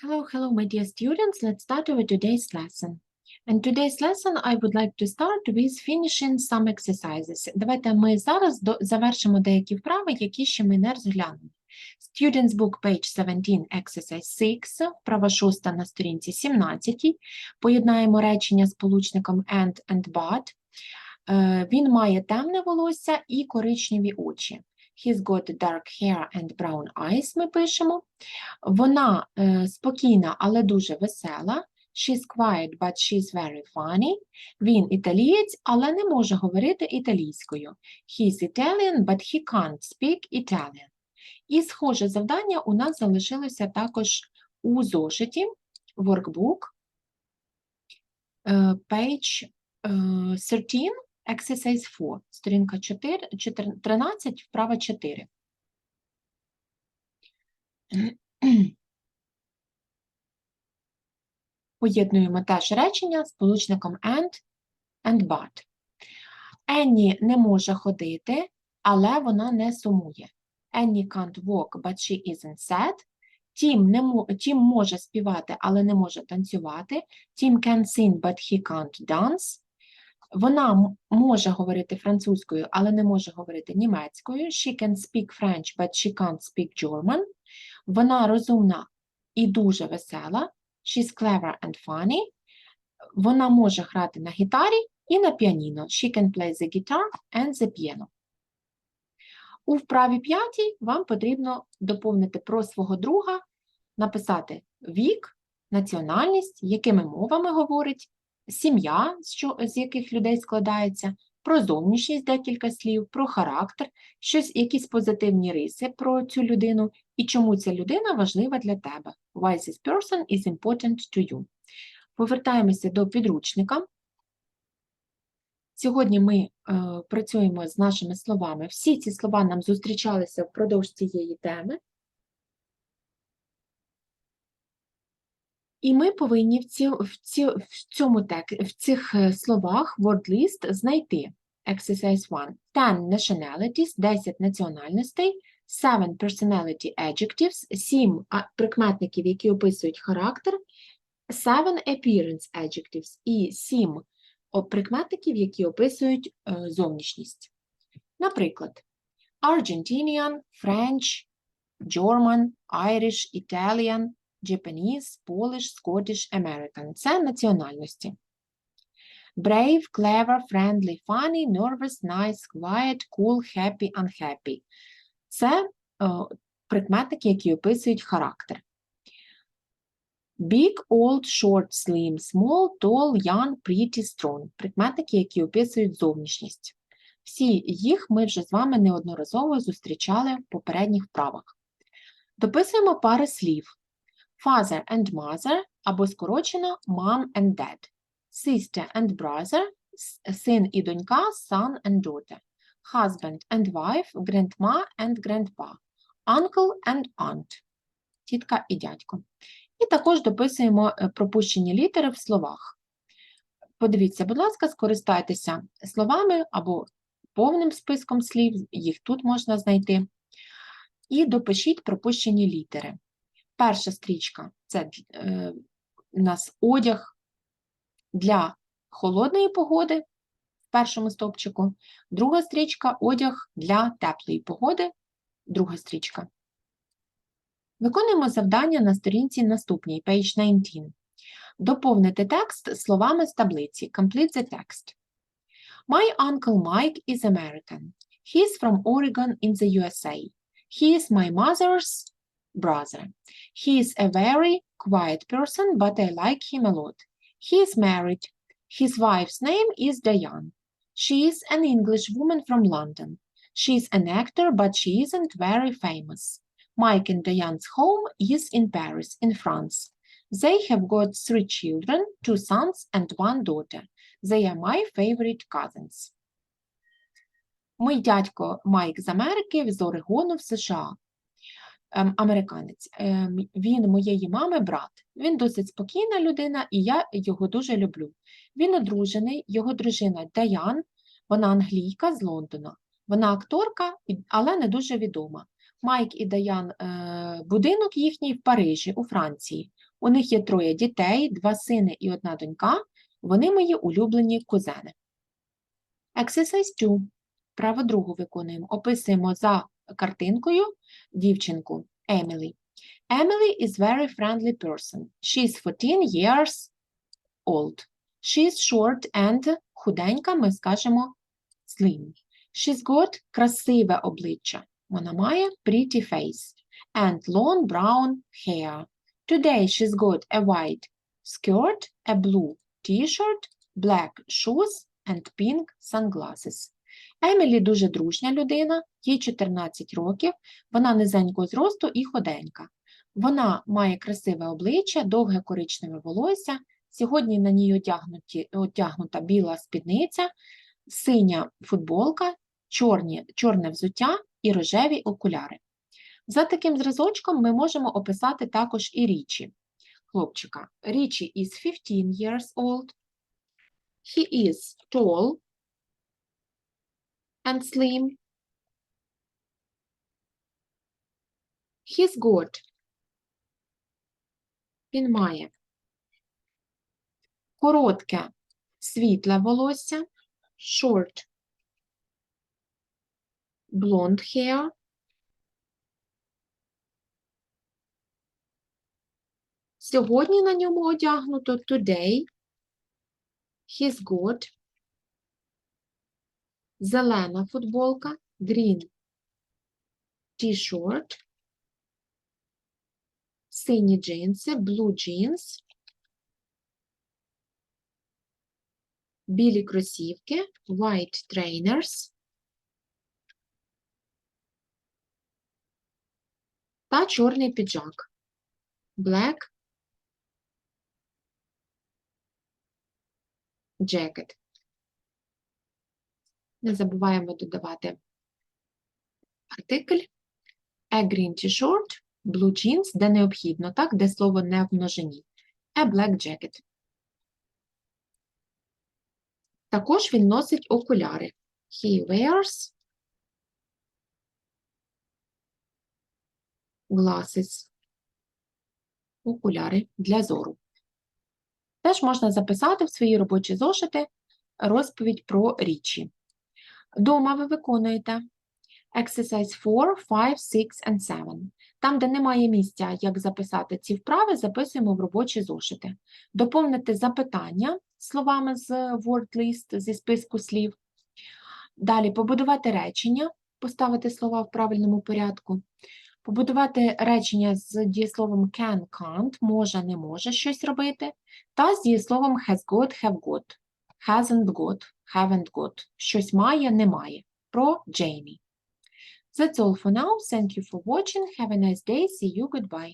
Hello, hello, my dear students. Let's start with today's lesson. And today's lesson I would like to start with finishing some exercises. Давайте ми зараз завершимо деякі вправи, які ще ми не розглянули. Students book page 17, exercise 6, вправа 6 на сторінці 17. Поєднаємо речення з получником and and but. Е, Він має темне волосся і коричневі очі. He's got dark hair and brown eyes, ми пишемо. Вона е, спокійна, але дуже весела. She's quiet, but she's very funny. Він італієць, але не може говорити італійською. He's Italian, but he can't speak Italian. І схоже завдання у нас залишилося також у зошиті workbook, е, page е, 13, exercise 4, сторінка 4, 4, 13, вправа 4. Поєднуємо теж речення з получником and and but. Енні не може ходити, але вона не сумує. Annie can't walk, but she isn't sad. Тім, не Тім може співати, але не може танцювати. Тім can sing, but he can't dance. Вона може говорити французькою, але не може говорити німецькою. She can speak French, but she can't speak German. Вона розумна і дуже весела. She's clever and funny. Вона може грати на гітарі і на піаніно. She can play the guitar and the piano. У вправі п'ятій вам потрібно доповнити про свого друга, написати вік, національність, якими мовами говорить, сім'я, що- з яких людей складається, про зовнішність декілька слів, про характер, щось, якісь позитивні риси про цю людину і чому ця людина важлива для тебе. Why this person is important to you. Повертаємося до підручника. Сьогодні ми е, працюємо з нашими словами. Всі ці слова нам зустрічалися впродовж цієї теми. І ми повинні в, ці, в, ці, в цьому тек, в цих е, словах word list знайти exercise 1. 10 nationalities, 10 національностей, 7 personality adjectives, 7 прикметників, які описують характер, 7 appearance adjectives і 7 о- прикметників, які описують е, зовнішність. Наприклад, Argentinian, French, German, Irish, Italian, Japanese, Polish, Scottish, American – це національності. Brave, clever, friendly, funny, nervous, nice, quiet, cool, happy, unhappy – це е, прикметники, які описують характер. Big, old, short, slim, small, tall, young, pretty, strong – прикметники, які описують зовнішність. Всі їх ми вже з вами неодноразово зустрічали в попередніх вправах. Дописуємо пари слів. Father and mother або скорочено mom and dad. Sister and brother син і донька, son and daughter. Husband and wife, grandma and grandpa. Uncle and aunt. Тітка і дядько. І також дописуємо е, пропущені літери в словах. Подивіться, будь ласка, скористайтеся словами або повним списком слів, їх тут можна знайти. І допишіть пропущені літери. Перша стрічка це е, у нас одяг для холодної погоди в першому стовпчику. Друга стрічка одяг для теплої погоди, друга стрічка. Виконуємо завдання на сторінці наступній, page 19. Доповнити текст словами з таблиці. Complete the text. My uncle Mike is American. He is from Oregon in the USA. He is my mother's brother. He is a very quiet person, but I like him a lot. He is married. His wife's name is Diane. She is an English woman from London. She is an actor, but she isn't very famous. Mike and Diane's home is in Paris, in France. They have got three children, two sons and one daughter. They are my favorite cousins. Мій дядько Майк з Америки, з Орегону в США. Ем, американець. Ем, він моєї мами брат. Він досить спокійна людина, і я його дуже люблю. Він одружений, його дружина Даян, вона англійка з Лондона. Вона акторка, але не дуже відома. Майк і Даян, е, будинок їхній в Парижі, у Франції. У них є троє дітей, два сини і одна донька. Вони мої улюблені кузени. Exercise 2. Право другу виконуємо. Описуємо за картинкою дівчинку Емілі. Emily is very friendly person. She is 14 years old. She is short and худенька, ми скажемо slim. She's got красиве обличчя. Вона має pretty face. And long brown hair. Today she's got a white skirt, a blue t-shirt, black shoes and pink sunglasses. Емілі дуже дружня людина, їй 14 років, вона низенького зросту і ходенька. Вона має красиве обличчя, довге коричневе волосся. Сьогодні на ній одягнуті, одягнута біла спідниця, синя футболка, чорні, чорне взуття і рожеві окуляри. За таким зразочком ми можемо описати також і річі. Хлопчика. Річі is 15 years old. He is tall and slim. He's got. Він має коротке світле волосся, short blonde hair. Сьогодні на ньому одягнуто today. He's got зелена футболка, green t-shirt, сині джинси, blue jeans, білі кросівки, white trainers. Та чорний піджак, black jacket. Не забуваємо додавати артикль a green t-shirt, blue jeans, де необхідно, так, де слово не в множині. A black jacket. Також він носить окуляри. He wears glasses. Окуляри для зору. Теж можна записати в свої робочі зошити розповідь про річі. Дома ви виконуєте exercise 4, 5, 6 and 7. Там, де немає місця, як записати ці вправи, записуємо в робочі зошити. Доповнити запитання словами з word list, зі списку слів. Далі побудувати речення, поставити слова в правильному порядку. Побудувати речення з дієсловом can, can't, може, не може щось робити, та з дієсловом has got, have got, hasn't got, haven't got, щось має, не має. Про Джеймі. That's all for now. Thank you for watching. Have a nice day. See you. Goodbye.